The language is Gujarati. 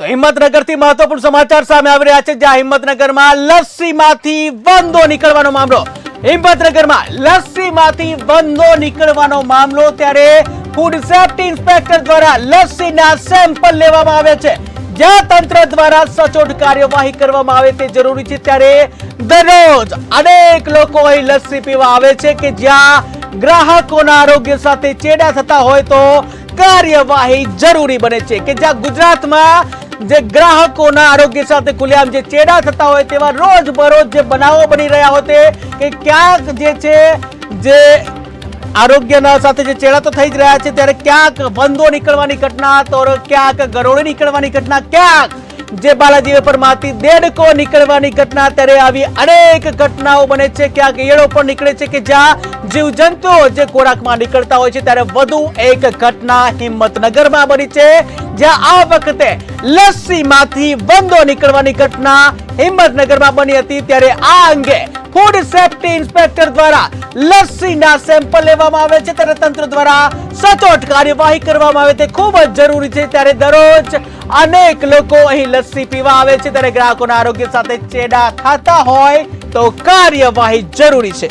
તો હિંમતનગરથી મહત્વપૂર્ણ સમાચાર સામે આવી રહ્યા છે, જ્યાં હિંમતનગરમાં લસ્સીમાંથી વંદો નીકળવાનો મામલો. હિંમતનગરમાં લસ્સીમાંથી વંદો નીકળવાનો મામલો ત્યારે ફૂડ સેફ્ટી ઇન્સ્પેક્ટર દ્વારા લસ્સીના સેમ્પલ લેવામાં આવે છે. જ્યાં તંત્ર દ્વારા સચોટ કાર્યવાહી કરવામાં આવે તે જરૂરી છે ત્યારે દરરોજ અનેક લોકો અહીં લસ્સી પીવા આવે છે કે જ્યાં ગ્રાહકોના આરોગ્ય સાથે ચેડા થતા હોય તો કાર્યવાહી જરૂરી બને છે કે જ્યાં ગુજરાતમાં જે ગ્રાહકોના આરોગ્ય સાથે ખુલ્લેઆમ જે ચેડા થતા હોય તેવા રોજ બરોજ જે બનાવો બની રહ્યા હોય તે કે ક્યાંક જે છે, જે આરોગ્યના સાથે જે ચેડા તો થઈ જ રહ્યા છે, ત્યારે ક્યાંક બંધો નીકળવાની ઘટના, તો ક્યાંક ગરોળી નીકળવાની ઘટના, ક્યાંક જે બાલાજી વેપરમાંથી દેડકો નીકળવાની ઘટના ત્યારે આવી અનેક ઘટનાઓ બને છે. ક્યાંક ઈયળો પણ નીકળે છે કે જ્યાં જીવજંતુઓ જે ખોરાકમાં નીકળતા હોય છે ત્યારે વધુ એક ઘટના હિંમતનગરમાં બની છે. જ્યાં આ વખતે લસ્સીમાંથી બંધો નીકળવાની ઘટના હિંમતનગરમાં બની હતી. ત્યારે આ અંગે ફૂડ સેફ્ટી ઇન્સ્પેક્ટર દ્વારા લસ્સીના સેમ્પલ લેવામાં આવે છે. ત્યારે તંત્ર દ્વારા સચોટ કાર્યવાહી કરવામાં આવે તે ખૂબ જ જરૂરી છે. ત્યારે દરરોજ અનેક લોકો અહીં લસ્સી પીવા આવે છે. ત્યારે ગ્રાહકોના આરોગ્ય સાથે ચેડા ખાતા હોય તો કાર્યવાહી જરૂરી છે.